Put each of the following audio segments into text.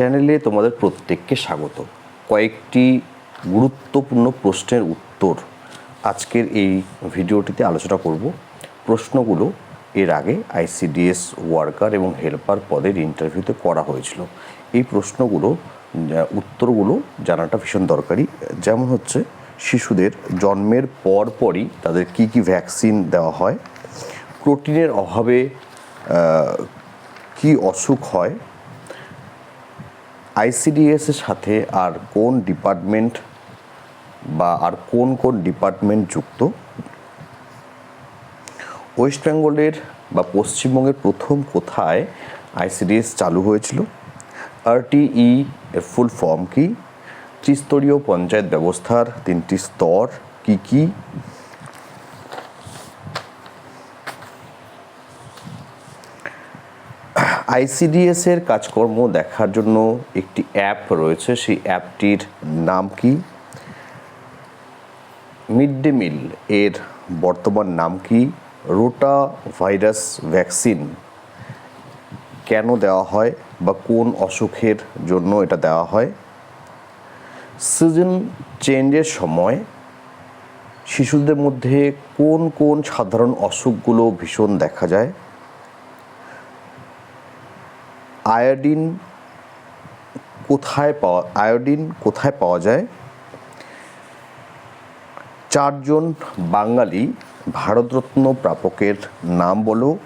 চ্যানেলে তোমাদের প্রত্যেককে স্বাগত। কয়েকটি গুরুত্বপূর্ণ প্রশ্নের উত্তর আজকের এই ভিডিওটিতে আলোচনা করব। প্রশ্নগুলো এর আগে আইসিডিএস ওয়ার্কার এবং হেল্পার পদের ইন্টারভিউতে করা হয়েছিল। এই প্রশ্নগুলো উত্তরগুলো জানাটা ভীষণ দরকারি। যেমন হচ্ছে, শিশুদের জন্মের পর পরই তাদের কি কি ভ্যাকসিন দেওয়া হয়, প্রোটিনের অভাবে কি অসুখ হয় আইসিডিএস এর সাথে আর কোন ডিপার্টমেন্ট বা আর কোন কোন ডিপার্টমেন্ট যুক্ত? ওয়েস্ট বেঙ্গলের বা পশ্চিমবঙ্গের প্রথম কোথায় আইসিডিএস চালু হয়েছিল? আরটিই এর ফুল ফর্ম কি? ত্রিস্তরীয় পঞ্চায়েত ব্যবস্থার তিনটি স্তর কি কি? আইসিডিএস এর কাজকর্ম দেখার জন্য একটি অ্যাপ রয়েছে। সেই অ্যাপটির নাম কি? মিড ডে মিল এর বর্তমান নাম কি? রোটা ভাইরাস ভ্যাকসিন কেন দেওয়া হয় বা কোন অসুখের জন্য এটা দেওয়া হয়? সিজন চেঞ্জের সময় শিশুদের মধ্যে কোন কোন সাধারণ অসুখগুলো ভীষণ দেখা যায়? আয়োডিন কোথায় পাওয়া আয়োডিন কোথায় পাওয়া যায়? চারজন বাঙালি ভারতরত্ন প্রাপকের নাম বলো।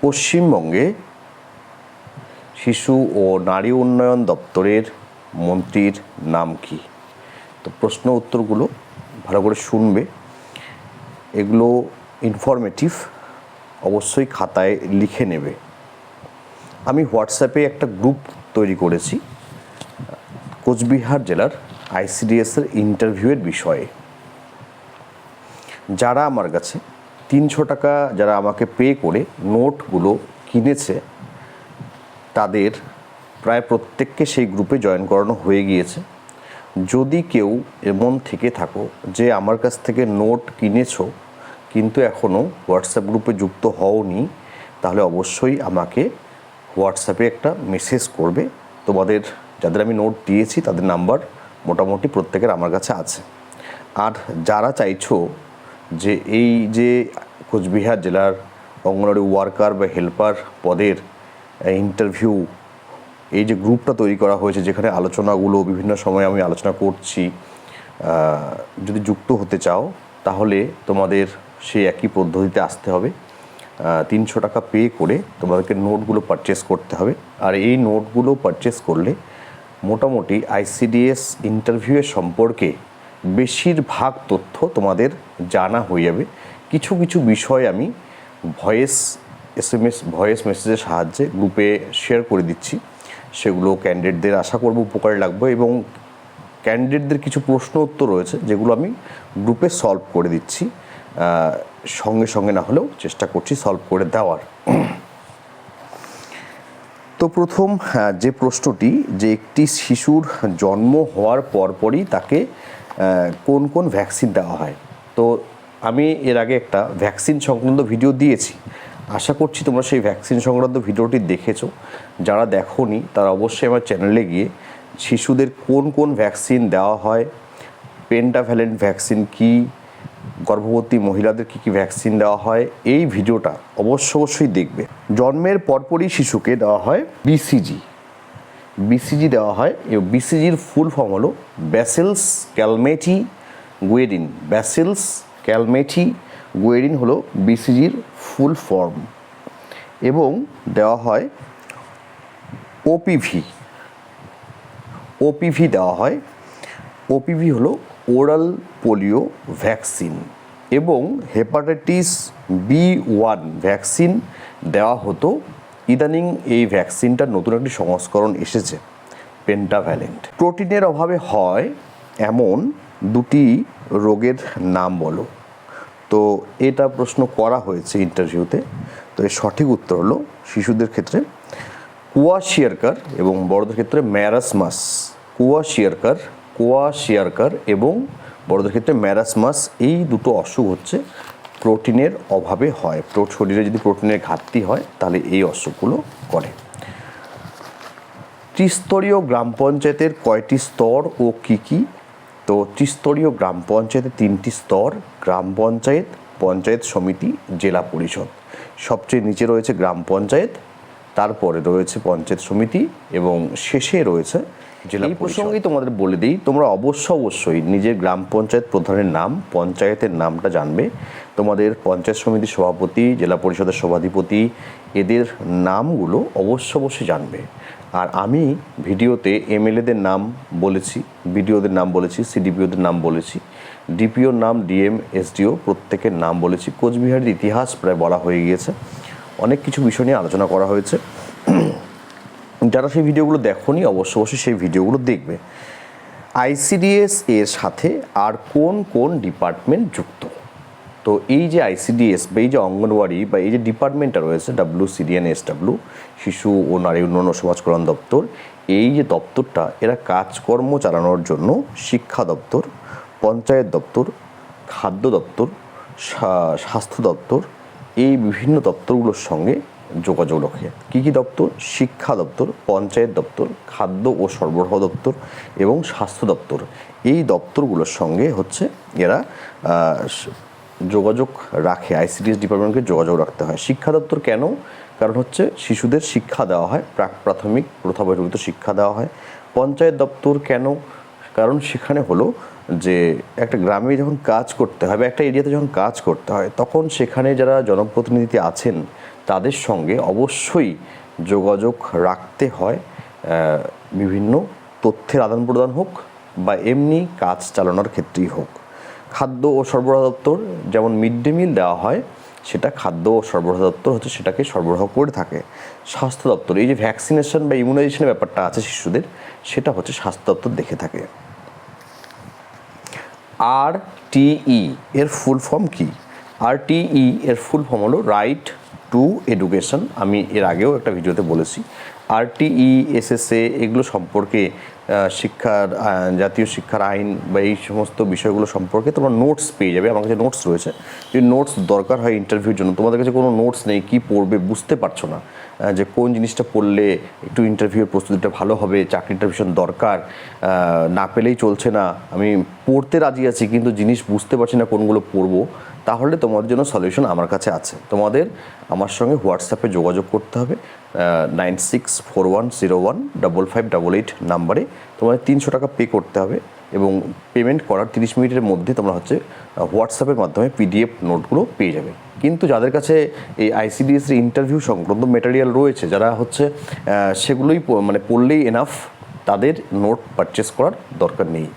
পশ্চিমবঙ্গে শিশু ও নারী উন্নয়ন দপ্তরের মন্ত্রীর নাম কি? তো প্রশ্ন উত্তরগুলো ভালো করে শুনবে। এগুলো ইনফরমেটিভ অবশ্যই খাতায় লিখে নেবে। আমি হোয়াটসঅ্যাপে একটা গ্রুপ তৈরি করেছি, কোচবিহার জেলার আইসিডিএসের ইন্টারভিউয়ের বিষয়ে। যারা আমার কাছে তিনশো টাকা যারা আমাকে পে করে নোটগুলো কিনেছে, তাদের প্রায় প্রত্যেককে সেই গ্রুপে জয়েন করানো হয়ে গিয়েছে। যদি কেউ এমন থেকে থাকো যে আমার কাছ থেকে নোট কিনেছো কিন্তু এখনও হোয়াটসঅ্যাপ গ্রুপে যুক্ত হওনি, তাহলে অবশ্যই আমাকে হোয়াটসঅ্যাপে একটা মেসেজ করবে। তোমাদের, যাদের আমি নোট দিয়েছি, তাদের নাম্বার মোটামুটি প্রত্যেকের আমার কাছে আছে। আর যারা চাইছো যে এই যে কোচবিহার জেলার অঙ্গনওয়াড়ি ওয়ার্কার বা হেল্পার পদের ইন্টারভিউ এই যে গ্রুপটা তৈরি করা হয়েছে, যেখানে আলোচনাগুলো বিভিন্ন সময় আমি আলোচনা করছি যদি যুক্ত হতে চাও, তাহলে তোমাদের সেই একই পদ্ধতিতে আসতে হবে। তিনশো টাকা পে করে তোমাদেরকে নোটগুলো পারচেস করতে হবে। আর এই নোটগুলো পারচেস করলে মোটামুটি আইসিডিএস ইন্টারভিউয়ের সম্পর্কে বেশিরভাগ তথ্য তোমাদের জানা হয়ে যাবে। কিছু কিছু বিষয় আমি voice S M S voice মেসেজের সাহায্যে গ্রুপে শেয়ার করে দিচ্ছি। সেগুলো ক্যান্ডিডেটদের আশা করব উপকারে লাগবে এবং ক্যান্ডিডেটদের কিছু প্রশ্ন উত্তর রয়েছে, যেগুলো আমি গ্রুপে সলভ করে দিচ্ছি। সঙ্গে সঙ্গে না হলেও চেষ্টা করছি সলভ করে দেওয়ার। তো প্রথম যে প্রশ্নটি, যে একটি শিশুর জন্ম হওয়ার পরপরই তাকে কোন কোন ভ্যাকসিন দেওয়া হয়? তো আমি এর আগে একটা ভ্যাকসিন সংক্রান্ত ভিডিও দিয়েছি। আশা করছি তোমরা সেই ভ্যাকসিন সংক্রান্ত ভিডিওটি দেখেছ। যারা দেখোনি, তারা অবশ্যই আমার চ্যানেলে গিয়ে শিশুদের কোন কোন ভ্যাকসিন দেওয়া হয় পেন্টাভ্যালেন্ট ভ্যাকসিন কি গর্ভবতী মহিলাদের কী কী ভ্যাকসিন দেওয়া হয়, এই ভিডিওটা অবশ্য অবশ্যই দেখবে। জন্মের পরপরই শিশুকে দেওয়া হয় বিসিজি বিসিজি দেওয়া হয় এবং বিসিজির ফুল ফর্ম হলো ব্যাসেলস ক্যালমেটি গুয়েরিন ব্যাসেলস ক্যালমেটি গুয়েরিন হলো বিসিজির ফুল ফর্ম এবং দেওয়া হয় ওপিভি ওপিভি দেওয়া হয়। ওপিভি হলো ওরাল পোলিও ভ্যাকসিন এবং হেপাটাইটিস বি ওয়ান ভ্যাকসিন দেওয়া হতো। ইদানিং এই ভ্যাকসিনটার নতুন একটি সংস্করণ এসেছে পেন্টাভ্যালেন্ট প্রোটিনের অভাবে হয় এমন দুটি রোগের নাম বলো। তো এটা প্রশ্ন করা হয়েছে ইন্টারভিউতে তো এর সঠিক উত্তর হলো শিশুদের ক্ষেত্রে কুয়াশিয়ারকার এবং বড়দের ক্ষেত্রে ম্যারাসমাস। কুয়াশিয়ারকার কুয়াশিয়ারকার এবং বড়দের ক্ষেত্রে ম্যারাসমাস এই দুটো অসুখ হচ্ছে, প্রোটিনের অভাবে হয়। শরীরে যদি প্রোটিনের ঘাটতি হয়, তাহলে এই অসুখগুলো করে। ত্রিস্তরীয় গ্রাম পঞ্চায়েতের কয়টি স্তর ও কি কি? তো ত্রিস্তরীয় গ্রাম পঞ্চায়েতের তিনটি স্তর, গ্রাম পঞ্চায়েত পঞ্চায়েত সমিতি, জেলা পরিষদ। সবচেয়ে নিচে রয়েছে গ্রাম পঞ্চায়েত, তারপরে রয়েছে পঞ্চায়েত সমিতি এবং শেষে রয়েছে এই প্রসঙ্গেই তোমাদের বলে দিই তোমরা অবশ্য অবশ্যই নিজের গ্রাম পঞ্চায়েত প্রধানের নাম পঞ্চায়েতের নামটা জানবে। তোমাদের পঞ্চায়েত সমিতির সভাপতি জেলা পরিষদের সভাধিপতি এদের নামগুলো অবশ্য অবশ্যই জানবে। আর আমি ভিডিওতে এমএলএদের নাম বলেছি বিডিওদের নাম বলেছি সিডিপিওদের নাম বলেছি ডিপিওর নাম ডিএম এসডিও প্রত্যেকের নাম বলেছি। কোচবিহারের ইতিহাস প্রায় বলা হয়ে গিয়েছে। অনেক কিছু বিষয় নিয়ে আলোচনা করা হয়েছে। যারা সেই ভিডিওগুলো দেখোনি, অবশ্য অবশ্যই সেই ভিডিওগুলো দেখবে। আইসিডিএস এর সাথে আর কোন কোন ডিপার্টমেন্ট যুক্ত? তো এই যে আইসিডিএস বা এই যে অঙ্গনওয়াড়ি বা এই যে ডিপার্টমেন্টটা রয়েছে ডাব্লিউ সিডিএন এস ডাব্লিউ শিশু ও নারী উন্নয়ন ও সমাজ কল্যাণ দপ্তর, এই যে দপ্তরটা, এরা কাজকর্ম চালানোর জন্য শিক্ষা দপ্তর, পঞ্চায়েত দপ্তর, খাদ্য দপ্তর স্বা- স্বাস্থ্য দপ্তর, এই বিভিন্ন দপ্তরগুলোর সঙ্গে যোগাযোগ রাখে কী কী দপ্তর? শিক্ষা দপ্তর, পঞ্চায়েত দপ্তর, খাদ্য ও সরবরাহ দপ্তর এবং স্বাস্থ্য দপ্তর। এই দপ্তরগুলোর সঙ্গে হচ্ছে এরা যোগাযোগ রাখে। আইসিডিএস ডিপার্টমেন্টকে যোগাযোগ রাখতে হয়। শিক্ষা দপ্তর কেন? কারণ হচ্ছে শিশুদের শিক্ষা দেওয়া হয়, প্রাক, প্রাথমিক প্রথা বহির্ভূত শিক্ষা দেওয়া হয়। পঞ্চায়েত দপ্তর কেন? কারণ সেখানে হলো যে একটা গ্রামে যখন কাজ করতে হয় বা একটা এরিয়াতে যখন কাজ করতে হয়, তখন সেখানে যারা জনপ্রতিনিধি আছেন তাদের সঙ্গে অবশ্যই যোগাযোগ রাখতে হয় বিভিন্ন তথ্যের আদান প্রদান হোক বা এমনি কাজ চালানোর ক্ষেত্রেই হোক। খাদ্য ও সরবরাহ দপ্তর যেমন মিড ডে মিল দেওয়া হয়, সেটা খাদ্য ও সরবরাহ দপ্তর হচ্ছে সেটাকে সরবরাহ করে থাকে। স্বাস্থ্য দপ্তর, এই যে ভ্যাকসিনেশন বা ইমিউনাইজেশনের ব্যাপারটা আছে শিশুদের, সেটা হচ্ছে স্বাস্থ্য দপ্তর দেখে থাকে। আর টিই এর ফুল ফর্ম কি? আর টিই এর ফুল ফর্ম হলো রাইট টু এডুকেশন আমি এর আগেও একটা ভিডিওতে বলেছি। আরটিই এসএসএ এগুলো সম্পর্কে শিক্ষার জাতীয় শিক্ষার আইন বা এই সমস্ত বিষয়গুলো সম্পর্কে তোমরা নোটস পেয়ে যাবে। আমার কাছে নোটস রয়েছে। যদি নোটস দরকার হয় ইন্টারভিউর জন্য, তোমাদের কাছে কোনো নোটস নেই, কি পড়বে বুঝতে পারছ না যে কোন জিনিসটা পড়লে একটু ইন্টারভিউর প্রস্তুতিটা ভালো হবে চাকরিটা ভীষণ দরকার না পেলেই চলছে না, আমি পড়তে রাজি আছি কিন্তু জিনিস বুঝতে পারছি না কোনগুলো পড়ব, তাহলে তোমাদের জন্য সলিউশন আমার কাছে আছে। তোমাদের আমার সঙ্গে হোয়াটসঅ্যাপে যোগাযোগ করতে হবে nine six four one zero one double five double eight নাম্বারে তোমাদের তিনশো টাকা পে করতে হবে এবং পেমেন্ট করার তিরিশ মিনিটের মধ্যে তোমরা হচ্ছে হোয়াটসঅ্যাপের মাধ্যমে পিডিএফ নোটগুলো পেয়ে যাবে। কিন্তু যাদের কাছে এই আইসিডিএস এর ইন্টারভিউ সংক্রান্ত মেটেরিয়াল রয়েছে, যারা হচ্ছে সেগুলোই মানে পড়লেই এনাফ তাদের নোট পারচেস করার দরকার নেই।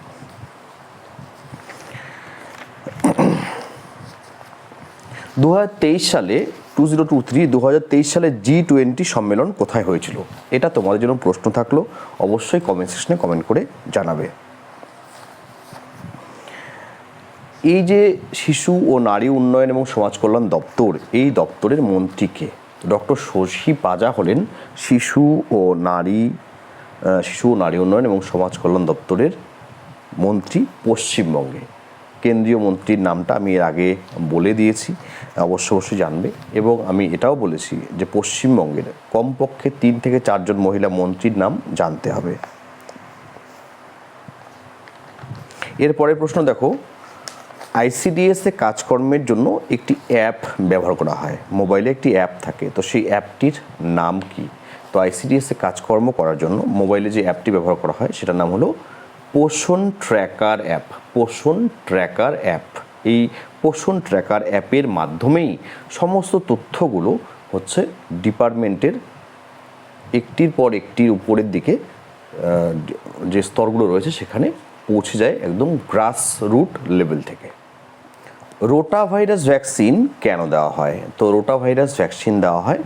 দুহাজার তেইশ সালে টু জিরো টু থ্রি দু হাজার তেইশ সালে জি টোয়েন্টি সম্মেলন কোথায় হয়েছিল? এটা তোমাদের জন্য প্রশ্ন থাকল। অবশ্যই কমেন্ট সেকশনে কমেন্ট করে জানাবে। এই যে শিশু ও নারী উন্নয়ন এবং সমাজ কল্যাণ দপ্তর, এই দপ্তরের মন্ত্রীকে ডক্টর শশী পাজা হলেন শিশু ও নারী শিশু ও নারী উন্নয়ন এবং সমাজ কল্যাণ দপ্তরের মন্ত্রী পশ্চিমবঙ্গে। কেন্দ্রীয় মন্ত্রীর নামটা আমি এর আগে বলে দিয়েছি, অবশ্য অবশ্যই জানবে। এবং আমি এটাও বলেছি যে পশ্চিমবঙ্গের কমপক্ষে তিন থেকে চারজন মহিলা মন্ত্রীর নাম জানতে হবে। এরপরের প্রশ্ন দেখো আইসিডিএস এ কাজকর্মের জন্য একটি অ্যাপ ব্যবহার করা হয়। মোবাইলে একটি অ্যাপ থাকে, তো সেই অ্যাপটির নাম কি? তো আইসিডিএস কাজকর্ম করার জন্য মোবাইলে যে অ্যাপটি ব্যবহার করা হয়, সেটার নাম হলো Poshan tracker app, Poshan tracker app. এই পোষণ ট্র্যাকার অ্যাপের মাধ্যমেই সমস্ত তথ্যগুলো হচ্ছে ডিপার্টমেন্টের একটির পর একটির উপরের দিকে যে স্তরগুলো রয়েছে সেখানে পৌঁছে যায় একদম গ্রাস রুট লেভেল থেকে। রোটা ভাইরাস ভ্যাকসিন কেন দেওয়া হয়? তো রোটা ভাইরাস ভ্যাকসিন দেওয়া হয়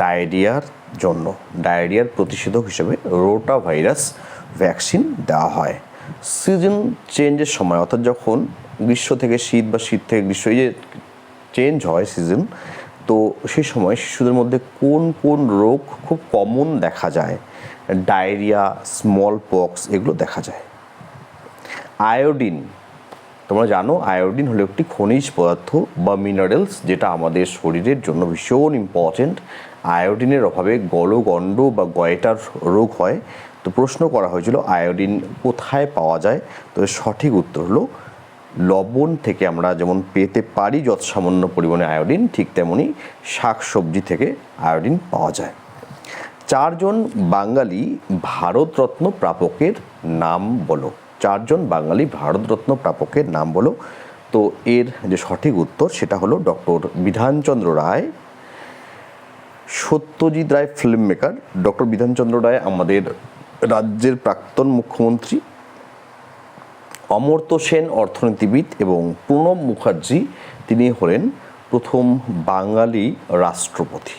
ডায়রিয়ার জন্য। ডায়রিয়ার প্রতিষেধক হিসেবে রোটা ভাইরাস ভ্যাকসিন দেওয়া হয়। সিজন চেঞ্জের সময়, অর্থাৎ যখন গ্রীষ্ম থেকে শীত বা শীত থেকে গ্রীষ্ম, এই যে চেঞ্জ হয় সিজন, তো সেই সময় শিশুদের মধ্যে কোন কোন রোগ খুব কমন দেখা যায়? ডায়রিয়া, স্মল পক্স, এগুলো দেখা যায়। আয়োডিন, তোমরা জানো, আয়োডিন হলো একটি খনিজ পদার্থ বা মিনারেলস যেটা আমাদের শরীরের জন্য ভীষণ ইম্পর্টেন্ট আয়োডিনের অভাবে গলগণ্ড বা গয়টার রোগ হয় তো প্রশ্ন করা হয়েছিল, আয়োডিন কোথায় পাওয়া যায়? তো সঠিক উত্তর হলো, লবণ থেকে আমরা যেমন পেতে পারি যত সামান্য পরিমাণে আয়োডিন, ঠিক তেমনি শাক সবজি থেকে আয়োডিন পাওয়া যায়। চারজন বাঙালি ভারতরত্ন প্রাপকের নাম বলো। চারজন বাঙালি ভারতরত্ন প্রাপকের নাম বলো। তো এর যে সঠিক উত্তর, সেটা হলো doctor Bidhanchandra Roy, Satyajit Ray filmmaker doctor Bidhanchandra Roy আমাদের রাজ্যের প্রাক্তন মুখ্যমন্ত্রী অমর্ত্য সেন, অর্থনীতিবিদ এবং প্রণব মুখার্জি, তিনি হলেন প্রথম বাঙালি রাষ্ট্রপতি।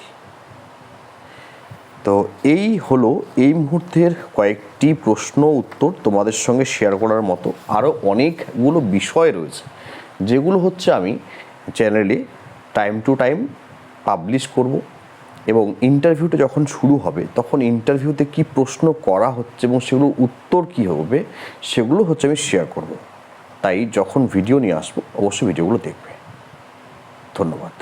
তো এই হলো এই মুহূর্তের কয়েকটি প্রশ্ন উত্তর তোমাদের সঙ্গে শেয়ার করার মতো। আরও অনেকগুলো বিষয় রয়েছে, যেগুলো হচ্ছে আমি চ্যানেলে টাইম টু টাইম পাবলিশ করব। এবং ইন্টারভিউটা যখন শুরু হবে, তখন ইন্টারভিউতে কি প্রশ্ন করা হচ্ছে এবং সেগুলোর উত্তর কি হবে, সেগুলো হচ্ছে আমি শেয়ার করব। তাই যখন ভিডিও নিয়ে আসব, অবশ্যই ভিডিওগুলো দেখবে। ধন্যবাদ।